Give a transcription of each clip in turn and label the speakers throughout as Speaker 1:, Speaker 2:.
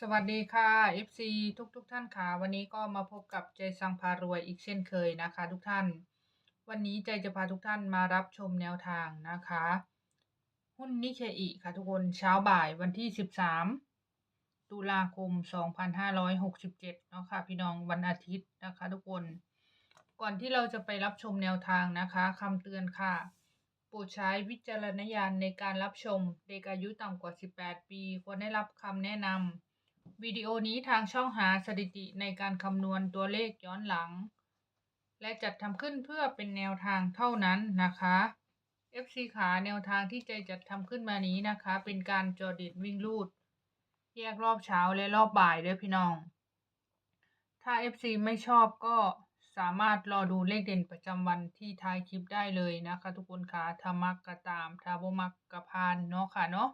Speaker 1: สวัสดีค่ะ FC ทุกทุกท่านค่ะ วันนี้ก็มาพบกับใจสังพารวยอีกเช่นเคยนะคะ ทุกท่าน วันนี้ใจจะพาทุกท่านมารับชมแนวทางนะคะ หุ้นนิเคอิค่ะทุกคนเช้าบ่ายวันที่ 13 ตุลาคม 2567 เนาะค่ะ พี่น้องวันอาทิตย์นะคะ ทุกคน ก่อนที่เราจะไปรับชมแนวทางนะคะคำเตือนค่ะโปรดใช้วิจารณญาณในการรับชม เด็กอายุต่ำกว่า 18 ปี ควรได้รับคำแนะนำ วิดีโอนี้ทางช่องหาสถิติในการคำนวณตัวเลขย้อนหลัง และจัดทำขึ้นเพื่อเป็นแนวทางเท่านั้นนะคะ FC ขาแนวทางที่ใจจัดทำขึ้นมานี้นะคะ เป็นการจอดิดวิ่งลูด แยกรอบเช้าและรอบบ่ายด้อพี่น้อง ถ้า FC ไม่ชอบก็สามารถรอดูเลขเด่นประจำวันที่ท้ายคลิปได้เลยนะคะ ทุกคนค่ะถ้ามักก็ตามถ้าบ่มักก็พานเนาะค่ะเนาะ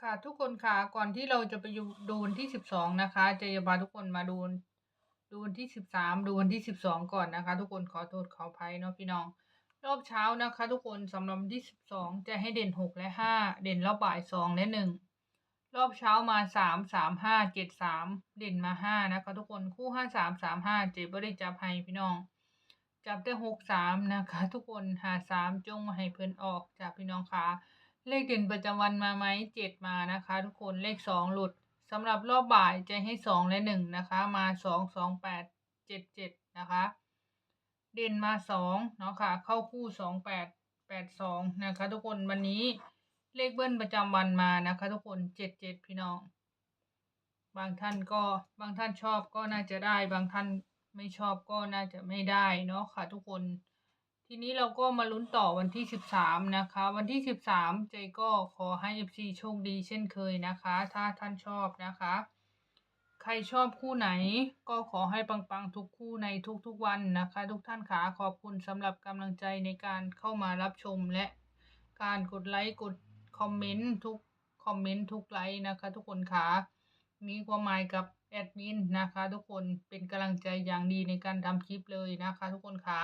Speaker 1: ค่ะทุกคนค่ะก่อนที่เราจะไปดูวันที่สิบสองนะคะจะจะพาทุกคนมาดูดูวันที่สิบสามดูวันที่สิบสองก่อนนะคะ ทุกคนขอโทษขออภัยเนาะพี่น้อง รอบเช้านะคะ ทุกคนสำหรับที่สิบสองจะให้เด่นหกและห้าเด่นรอบบ่ายสองและหนึ่งรอบเช้ามาสามสามห้าเจ็ดสามเด่นมาห้านะคะ ทุกคนคู่ห้าสามสามห้าเจ็บไม่ได้จับให้พี่น้อง จับได้หกสามนะคะ ทุกคนหาสามจงมาให้เพื่อนออกจากพี่น้องค่ะ เลขเด่นประจำวันมาไหมเจ็ดมานะคะ ทุกคนเลขสองหลุดสำหรับรอบบ่ายจะให้สองและหนึ่งนะคะ มาสองสองแปดเจ็ดเจ็ดนะคะ เด่นมาสองเนาะค่ะ เข้าคู่สองแปดแปดสองนะคะ ทุกคนวันนี้เลขเบิ้ลประจำวันมานะคะ ทุกคนเจ็ดเจ็ดพี่น้อง บางท่านก็บางท่านชอบก็น่าจะได้ บางท่านไม่ชอบก็น่าจะไม่ได้เนาะค่ะ ทุกคน ทีนี้เราก็มาลุ้นต่อวันที่ 13 นะคะ วันที่ 13ใจก็ขอให้ FC โชคดีเช่นเคยนะคะ ถ้าท่านชอบนะคะ ใครชอบคู่ไหนก็ขอให้ปังๆทุกคู่ในทุกๆวันนะคะ ทุกท่านขาขอบคุณสำหรับกำลังใจในการเข้ามารับชมและการกดไลค์กดคอมเมนต์ทุกคอมเมนต์ทุกไลค์นะคะ ทุกคนขามีความหมายกับแอดมินนะคะ ทุกคนเป็นกำลังใจอย่างดีในการทำคลิปเลยนะคะ ทุกคนขา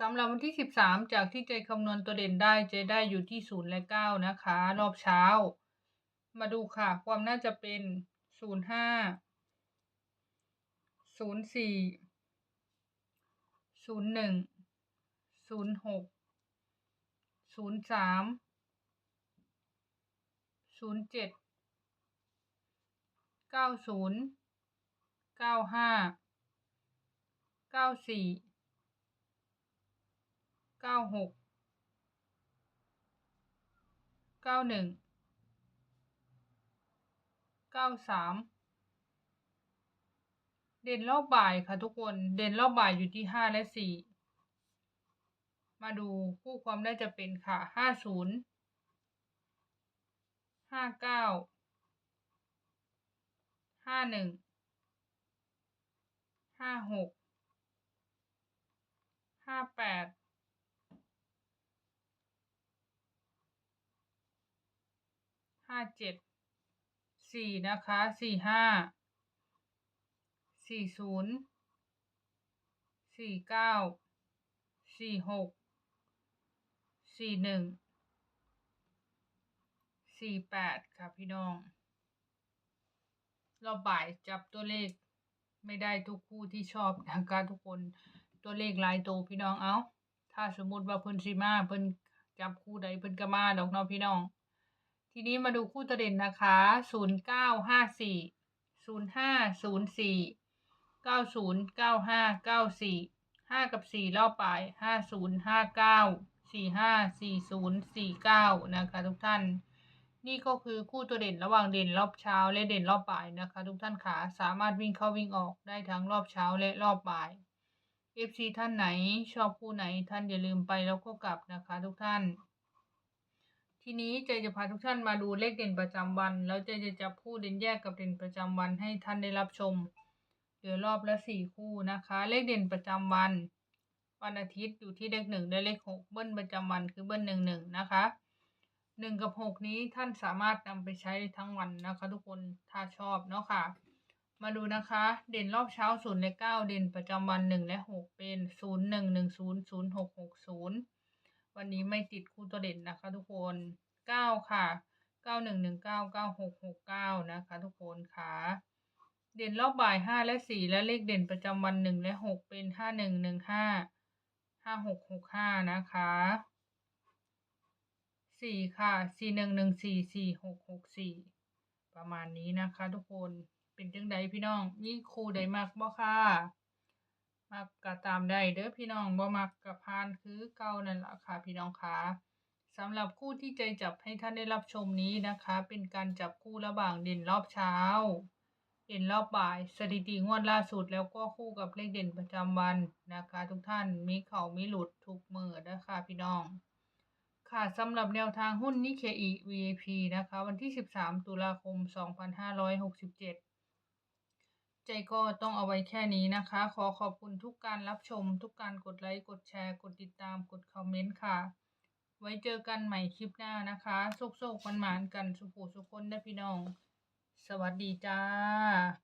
Speaker 1: สำหรับวันที่ 13 จากที่ใจคำนวณตัวเด่นได้จะได้อยู่ที่ 0 และ 9 นะคะ รอบเช้า มาดูค่ะ ความน่าจะเป็น 05 04 01 06 03 07 90 95 94 เก้าหกเก้าหนึ่งเก้าสามเด่นรอบบ่ายค่ะทุกคนเด่นรอบบ่ายอยู่ที่ห้าและสี่มาดูคู่ความได้จะเป็นค่ะห้าศูนย์ห้าเก้าห้าหนึ่งห้าหกห้าแปด ห้าเจ็ดสี่นะคะสี่ห้าสี่ศูนย์สี่เก้าสี่หกสี่หนึ่งสี่แปดค่ะพี่น้องรอบบ่ายจับตัวเลขไม่ได้ทุกคู่ที่ชอบนะคะทุกคนตัวเลขหลายตัวพี่น้องเอาถ้าสมมติว่าเพิ่นสิมาเพิ่นจับคู่ใดเพิ่นก็มาดอกเนาะพี่น้อง ทีนี้มาดูคู่ตัวเด่นนะคะศูนย์เก้าห้าสี่ศูนย์ห้าศูนย์สี่เก้าศูนย์เก้าห้าเก้าสี่ห้ากับสี่รอบปลายห้าศูนย์ห้าเก้าสี่ห้าสี่ศูนย์สี่เก้านะคะทุกท่าน นี่ก็คือคู่ตัวเด่นระหว่างเด่นรอบเช้าและเด่นรอบบ่ายนะคะ ทุกท่านขาสามารถวิ่งเข้าวิ่งออกได้ทั้งรอบเช้าและรอบบ่าย FC ท่านไหนชอบคู่ไหนท่านอย่าลืมไปแล้วก็กลับนะคะ ทุกท่าน ทีนี้เจจะพาทุกท่านมาดูเลขเด่นประจำวัน แล้วเจจะจับคู่เด่นแยกกับเด่นประจำวันให้ท่านได้รับชมเหลือรอบละสี่คู่นะคะ เลขเด่นประจำวัน วันอาทิตย์อยู่ที่เลขหนึ่งและเลขหกเบิ้ลประจำวันคือเบิ้ลหนึ่งหนึ่งนะคะหนึ่งกับหกนี้ท่านสามารถนำไปใช้ได้ทั้งวันนะคะ ทุกคนถ้าชอบเนาะค่ะ มาดูนะคะ เด่นรอบเช้าศูนย์และเก้าเด่นประจำวันหนึ่งและหกเป็นศูนย์หนึ่งหนึ่งศูนย์ศูนย์หกหกศูนย์ วันนี้ไม่ติดคู่ตัวเด่นนะคะ ทุกคนเก้าค่ะเก้าหนึ่งหนึ่งเก้าเก้าหกหกเก้านะคะ ทุกคนค่ะ เด่นรอบบ่ายห้าและสี่และเลขเด่นประจำวันหนึ่งและหกเป็นห้าหนึ่งหนึ่งห้าห้าหกหกห้านะคะสี่ค่ะสี่หนึ่งหนึ่งสี่สี่หกหกสี่ประมาณนี้นะคะ ทุกคนเป็นจังใดพี่น้องมีครูใดมักบ่ค่ะ มักก็ตามได้เด้อพี่น้องบ่มักก็พานคือเก่านั่นล่ะค่ะพี่น้องคะสำหรับคู่ที่ใจจับให้ท่านได้รับชมนี้นะคะ เป็นการจับคู่ระหว่างเด่นรอบเช้า เด่นรอบบ่าย สถิติงวดล่าสุดแล้วก็คู่กับเลขเด่นประจำวันนะคะ ทุกท่านมีเขามีหลุดทุกมือนะคะพี่น้อง ค่ะสำหรับแนวทางหุ้นนิเคอี VIP นะคะ วันที่ 13 ตุลาคม 2567 ใจก็ต้องเอาไว้แค่นี้นะคะ ขอขอบคุณทุกการรับชม ทุกการกดไลค์กดแชร์ กดติดตามกดคอมเมนต์ค่ะ ไว้เจอกันใหม่คลิปหน้านะคะโชคๆมันหมานกันสุขสุขคนได้พี่น้อง สวัสดีจ้า